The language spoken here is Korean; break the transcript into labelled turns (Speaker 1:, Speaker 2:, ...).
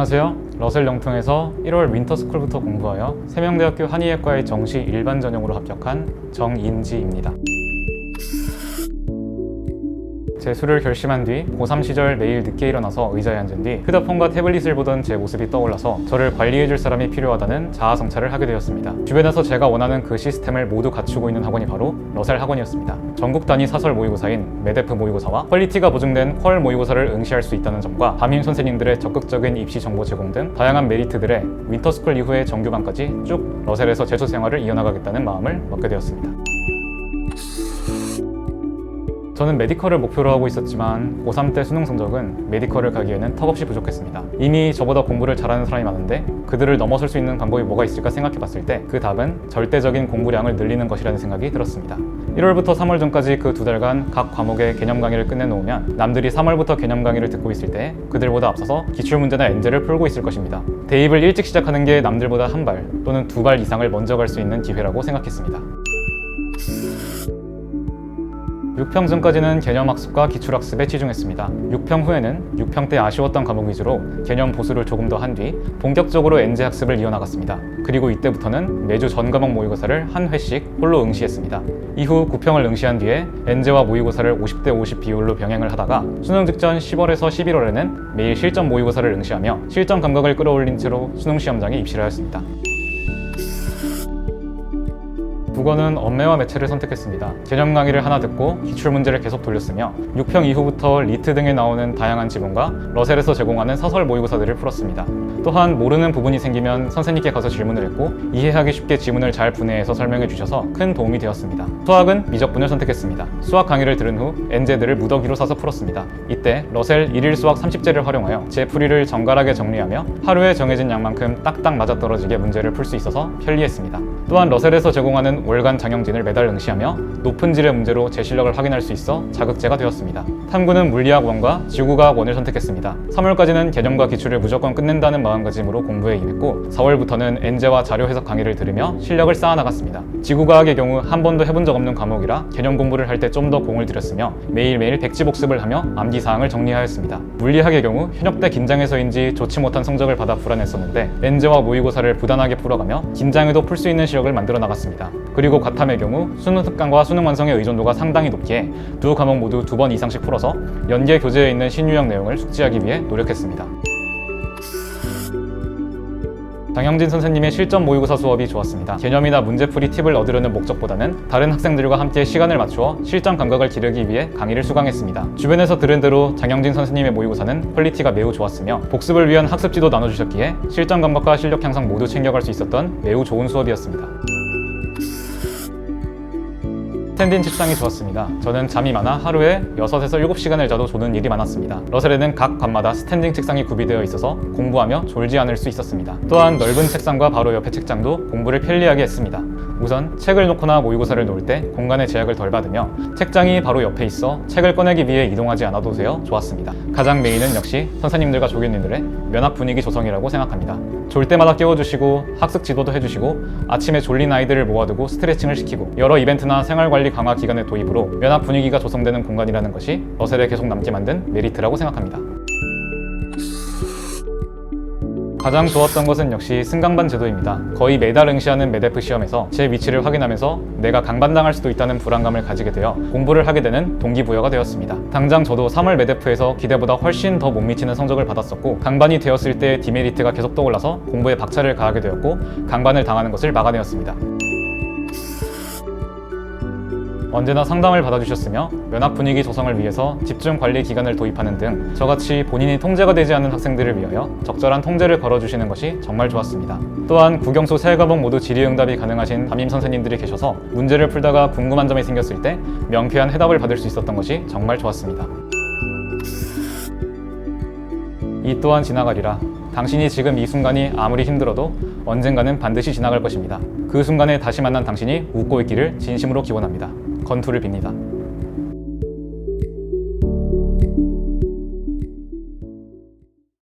Speaker 1: 안녕하세요. 러셀 영통에서 1월 윈터스쿨부터 공부하여 세명대학교 한의학과의 정시 일반 전형으로 합격한 정인지입니다. 재수를 결심한 뒤 고3 시절 매일 늦게 일어나서 의자에 앉은 뒤 휴대폰과 태블릿을 보던 제 모습이 떠올라서 저를 관리해줄 사람이 필요하다는 자아성찰을 하게 되었습니다. 주변에서 제가 원하는 그 시스템을 모두 갖추고 있는 학원이 바로 러셀 학원이었습니다. 전국 단위 사설 모의고사인 메데프 모의고사와 퀄리티가 보증된 퀄 모의고사를 응시할 수 있다는 점과 담임 선생님들의 적극적인 입시 정보 제공 등 다양한 메리트들의 윈터스쿨 이후의 정규반까지 쭉 러셀에서 재수 생활을 이어나가겠다는 마음을 먹게 되었습니다. 저는 메디컬을 목표로 하고 있었지만 고3 때 수능 성적은 메디컬을 가기에는 턱없이 부족했습니다. 이미 저보다 공부를 잘하는 사람이 많은데 그들을 넘어설 수 있는 방법이 뭐가 있을까 생각해 봤을 때 그 답은 절대적인 공부량을 늘리는 것이라는 생각이 들었습니다. 1월부터 3월 전까지 그 두 달간 각 과목의 개념 강의를 끝내놓으면 남들이 3월부터 개념 강의를 듣고 있을 때 그들보다 앞서서 기출문제나 엔제를 풀고 있을 것입니다. 대입을 일찍 시작하는 게 남들보다 한 발 또는 두 발 이상을 먼저 갈 수 있는 기회라고 생각했습니다. 6평 전까지는 개념 학습과 기출 학습에 치중했습니다. 6평 후에는 6평 때 아쉬웠던 과목 위주로 개념 보수를 조금 더 한 뒤 본격적으로 엔제 학습을 이어나갔습니다. 그리고 이때부터는 매주 전 과목 모의고사를 한 회씩 홀로 응시했습니다. 이후 9평을 응시한 뒤에 엔제와 모의고사를 50대 50 비율로 병행을 하다가 수능 직전 10월에서 11월에는 매일 실전 모의고사를 응시하며 실전 감각을 끌어올린 채로 수능 시험장에 입시를 하였습니다. 국어는 언매와 매체를 선택했습니다. 개념 강의를 하나 듣고 기출 문제를 계속 돌렸으며 6평 이후부터 리트 등에 나오는 다양한 지문과 러셀에서 제공하는 사설 모의고사들을 풀었습니다. 또한 모르는 부분이 생기면 선생님께 가서 질문을 했고 이해하기 쉽게 지문을 잘 분해해서 설명해 주셔서 큰 도움이 되었습니다. 수학은 미적분을 선택했습니다. 수학 강의를 들은 후 엔제들을 무더기로 사서 풀었습니다. 이때 러셀 1일 수학 30제를 활용하여 제 풀이를 정갈하게 정리하며 하루에 정해진 양만큼 딱딱 맞아떨어지게 문제를 풀 수 있어서 편리했습니다. 또한 러셀에서 제공하는 월간 장영진을 매달 응시하며 높은 질의 문제로 제 실력을 확인할 수 있어 자극제가 되었습니다. 탐구는 물리학 원과 지구과학 원을 선택했습니다. 3월까지는 개념과 기출을 무조건 끝낸다는 마음가짐으로 공부에 임했고 4월부터는 엔제와 자료 해석 강의를 들으며 실력을 쌓아나갔습니다. 지구과학의 경우 한 번도 해본 적 없는 과목이라 개념 공부를 할 때 좀 더 공을 들였으며 매일매일 백지 복습을 하며 암기 사항을 정리하였습니다. 물리학의 경우 현역 때 긴장해서인지 좋지 못한 성적을 받아 불안했었는데 엔제와 모의고사를 부단하게 풀어가며 긴장해도 풀 수 있는 실력을 만들어 나갔습니다. 그리고 과탐의 경우 수능 특강과 수능 완성의 의존도가 상당히 높기에 두 과목 모두 두 번 이상씩 풀어서 연계 교재에 있는 신유형 내용을 숙지하기 위해 노력했습니다. 장영진 선생님의 실전 모의고사 수업이 좋았습니다. 개념이나 문제풀이 팁을 얻으려는 목적보다는 다른 학생들과 함께 시간을 맞추어 실전 감각을 기르기 위해 강의를 수강했습니다. 주변에서 들은 대로 장영진 선생님의 모의고사는 퀄리티가 매우 좋았으며 복습을 위한 학습지도 나눠주셨기에 실전 감각과 실력 향상 모두 챙겨갈 수 있었던 매우 좋은 수업이었습니다. 스탠딩 책상이 좋았습니다. 저는 잠이 많아 하루에 6에서 7시간을 자도 조는 일이 많았습니다. 러셀에는 각 반마다 스탠딩 책상이 구비되어 있어서 공부하며 졸지 않을 수 있었습니다. 또한 넓은 책상과 바로 옆에 책장도 공부를 편리하게 했습니다. 우선 책을 놓거나 모의고사를 놓을 때 공간의 제약을 덜 받으며 책장이 바로 옆에 있어 책을 꺼내기 위해 이동하지 않아도 되어 좋았습니다. 가장 메인은 역시 선생님들과 조교님들의 면학 분위기 조성이라고 생각합니다. 졸 때마다 깨워주시고 학습 지도도 해주시고 아침에 졸린 아이들을 모아두고 스트레칭을 시키고 여러 이벤트나 생활관리 강화 기간의 도입으로 면학 분위기가 조성되는 공간이라는 것이 러셀에 계속 남게 만든 메리트라고 생각합니다. 가장 좋았던 것은 역시 승강반 제도입니다. 거의 매달 응시하는 메데프 시험에서 제 위치를 확인하면서 내가 강반당할 수도 있다는 불안감을 가지게 되어 공부를 하게 되는 동기부여가 되었습니다. 당장 저도 3월 메데프에서 기대보다 훨씬 더 못 미치는 성적을 받았었고 강반이 되었을 때 디메리트가 계속 떠올라서 공부에 박차를 가하게 되었고 강반을 당하는 것을 막아내었습니다. 언제나 상담을 받아주셨으며 면학 분위기 조성을 위해서 집중 관리 기간을 도입하는 등 저같이 본인이 통제가 되지 않는 학생들을 위하여 적절한 통제를 걸어주시는 것이 정말 좋았습니다. 또한 국영수 세 과목 모두 질의응답이 가능하신 담임 선생님들이 계셔서 문제를 풀다가 궁금한 점이 생겼을 때 명쾌한 해답을 받을 수 있었던 것이 정말 좋았습니다. 이 또한 지나가리라. 당신이 지금 이 순간이 아무리 힘들어도 언젠가는 반드시 지나갈 것입니다. 그 순간에 다시 만난 당신이 웃고 있기를 진심으로 기원합니다. 건투를 빕니다.